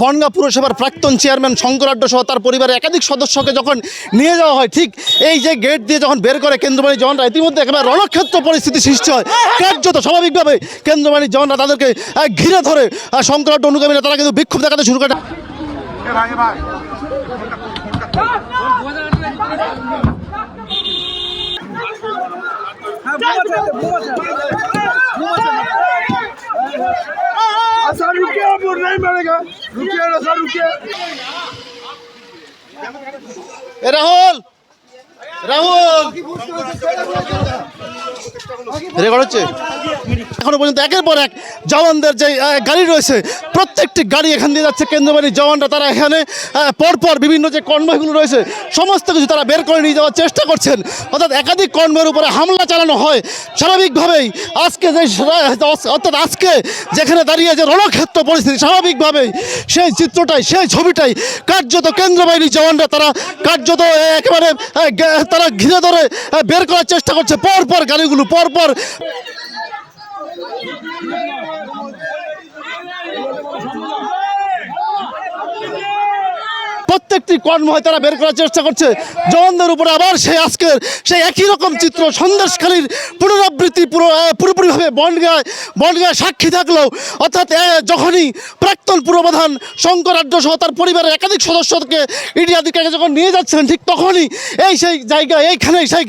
বনগাঁ পুরসভার প্রাক্তন চেয়ারম্যান শঙ্করাড্ড সহ তার পরিবারের একাধিক সদস্যকে যখন নিয়ে যাওয়া হয় ঠিক এই যে গেট দিয়ে যখন বের করে কেন্দ্রবাণী জওয়ানরা ইতিমধ্যে একেবারে রণক্ষেত্র পরিস্থিতি সৃষ্টি হয়। কার্যত স্বাভাবিকভাবে কেন্দ্রবাণী জওয়ানরা তাদেরকে ঘিরে ধরে আহ, শঙ্করাড্ড অনুগামীরা তারা কিন্তু বিক্ষোভ দেখাতে শুরু করে। सर रुकिए अब नहीं मरेगा रुकिए ना सर रुकिए এ রাহুল রাহুল রেকর্ড হচ্ছে এখনো পর্যন্ত একের পর এক জওয়ানদের যে আহ, গাড়ি রয়েছে প্রত্যেকটি গাড়ি এখান দিয়ে যাচ্ছে কেন্দ্রবাহিনীর জওয়ানরা। তারা এখানে পরপর বিভিন্ন যে কনভয়গুলো রয়েছে, সমস্ত কিছু তারা বের করে নিয়ে যাওয়ার চেষ্টা করছেন। অর্থাৎ একাধিক কনভয়ের উপরে হামলা চালানো হয় স্বাভাবিকভাবেই। আজকে যে অর্থাৎ আজকে যেখানে দাঁড়িয়ে যে রণক্ষেত্র পরিস্থিতি, স্বাভাবিকভাবেই সেই চিত্রটাই, সেই ছবিটাই কার্যত কেন্দ্রবাহিনীর জওয়ানরা তারা কার্যত একেবারে তারা ঘিরে ধরে বের করার চেষ্টা করছে। পরপর গাড়িগুলো, পরপর প্রত্যেকটি কর্ময় তারা বের করার চেষ্টা করছে। জওয়ানদের উপরে আবার সেই আজকের সেই একই রকম চিত্র সন্দেশখালীর পুনরাবৃত্তি পুরো পুরোপুরিভাবে বনগায় বনগায় সাক্ষী থাকলেও অর্থাৎ যখনই প্রাক্তন পুরপ্রধান শঙ্কর আড্ড সহ তার পরিবারের একাধিক সদস্যকে ইডি আধিকারিক যখন নিয়ে যাচ্ছেন ঠিক তখনই এই সেই জায়গায় এইখানেই সেই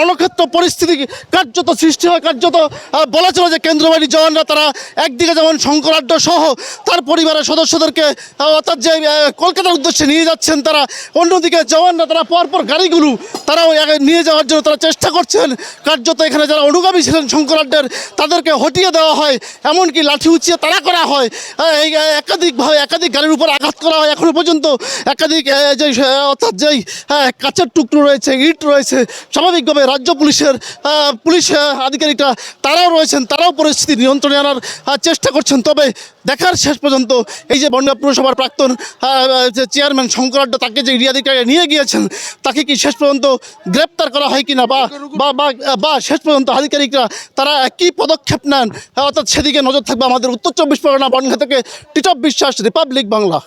রণক্ষেত্র পরিস্থিতি কার্যত সৃষ্টি হয়, কার্যত বলা চলে যে কেন্দ্রবাহিনীর জওয়ানরা তারা একদিকে যেমন শঙ্কর আড্ড সহ তার পরিবারের সদস্যদেরকে অর্থাৎ যে কলকাতার উদ্দেশ্যে নিয়ে যাচ্ছেন তারা। অন্যদিকে জওয়ানরা তারা পরপর গাড়িগুলো তারাও নিয়ে যাওয়ার জন্য তারা চেষ্টা করছেন। কার্যত এখানে যারা অনুগামী ছিলেন শঙ্কর আড্ডের তাদেরকে হটিয়ে দেওয়া হয়, এমনকি লাঠি উঁচিয়ে তারা করা হয়। এই একাধিকভাবে একাধিক গাড়ির উপর আঘাত করা হয়। এখনও পর্যন্ত একাধিক যে অর্থাৎ যেই কাঁচের টুকরো রয়েছে, ইট রয়েছে, স্বাভাবিকভাবে রাজ্য পুলিশের পুলিশ আধিকারিকরা তারাও রয়েছেন, তারাও পরিস্থিতি নিয়ন্ত্রণে আনার চেষ্টা করছেন। তবে দেখার শেষ পর্যন্ত এই যে বন্যা পুরসভার প্রাক্তন চেয়ারম্যান শঙ্করাড্ড তাকে যে ইডি আধিকারিক নিয়ে গিয়েছেন, তাকে কি শেষ পর্যন্ত গ্রেপ্তার করা হয় কিনা? বা বা বা শেষ পর্যন্ত আধিকারিকরা তারা কি পদক্ষেপ নেন? অর্থাৎ সেদিকে নজর থাকবে আমাদের উত্তর চব্বিশ পরগনা বনঘা থেকে টিটপ বিশ্বাস, রিপাবলিক বাংলা।